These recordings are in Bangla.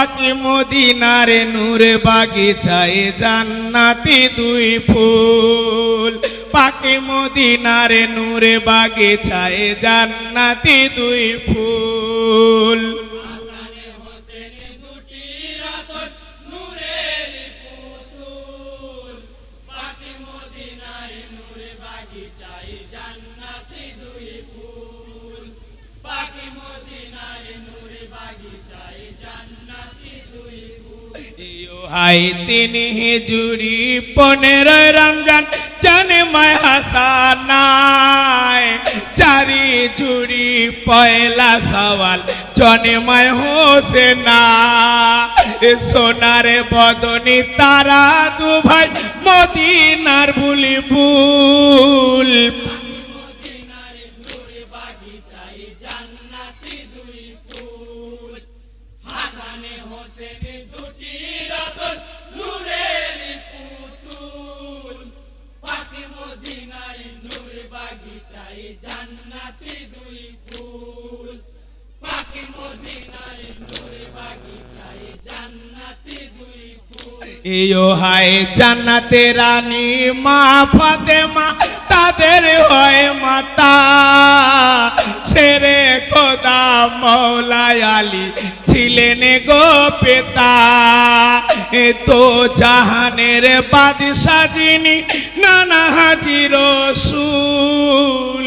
পাকি মদিনারে নূর বাগিচায় জান্নাতি দুই ফুল। পাকি মদিনারে নূর বাগিচায় জান্নাতি দুই ফুল। হাই তিনি হিজুরি পনেরো রমজান, জানে মায় হাসানায় চারি জুড়ি পয়লা সওয়াল, জনে মায় হোসেনা। এ সোনার বদনি তারা দু ভাই মদিনার বুলি ফুল। ইয়ো হাই জান্নাতে রানী মা ফাতেমা, তাদের হয় মাতা। সেরে খোদা মৌলায় আলী ছিলেন গো পেতা। এ তো জাহানের বাদশা যিনি, নানা হাজির রসুল।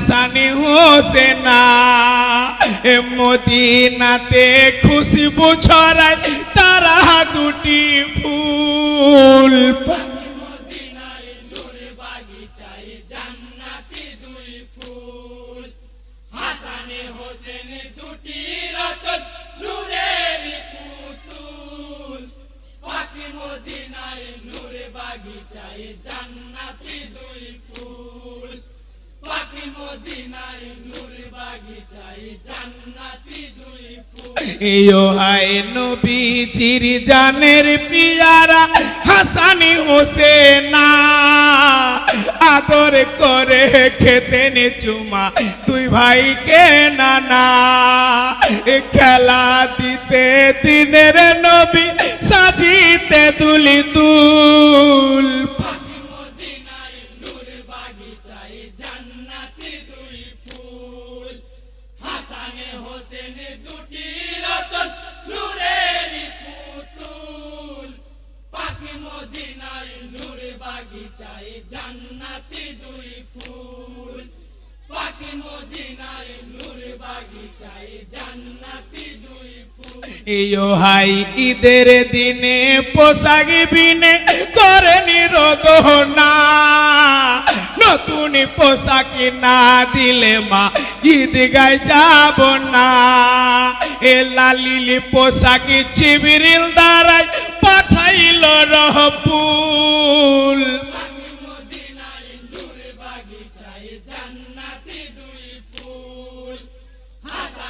হাসানি হোসেনা এ মদিনাতে খুশবু ছড়ায় তারা দুটি ফুল। ইয়ো হাই নবী চির জানের পিয়ারা হাসানি হোসেনা। আদর করে খেতেন চুমা তুই ভাইকে নানা। খেলা দিতে হাই, ঈদের দিনে পোশাক বিনে করেনি রোদনা নতুন পোশাক না দিলে মা ঈদ গায় যাব না। এ লালিলি পোশাক চিবিরিল দ্বারাই পাঠাইল রহপুল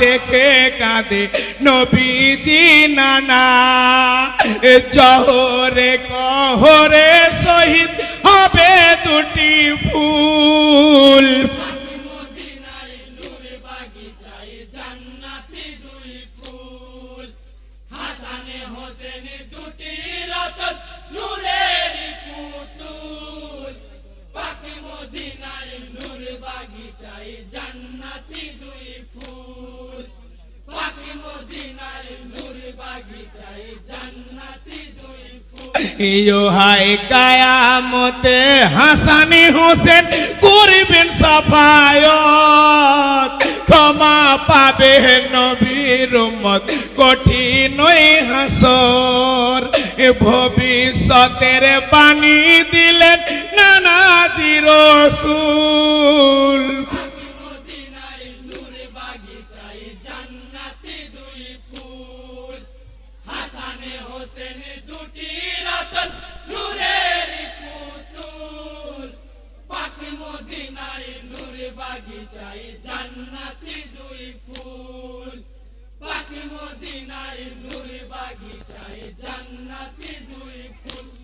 দেখে কাঁদে? নবীজি নানা চহরে কহরে শহীদ হবে দুটি ফুল। ইয়োহাই কায়ামতে, হাসানি হোসেন করবেন সাফায়ত। ক্ষমা পাবে নবীর মত কঠিনই হাসর। ভবিষ্যতের পানি দিলেন নানাজি রসুল। হাসানে দুটি রতন নূরের পুতুল। পাখি দুই ফুল। পাখি মদিনায় নূরে বাগিচায় জান্নাতি দুই ফুল।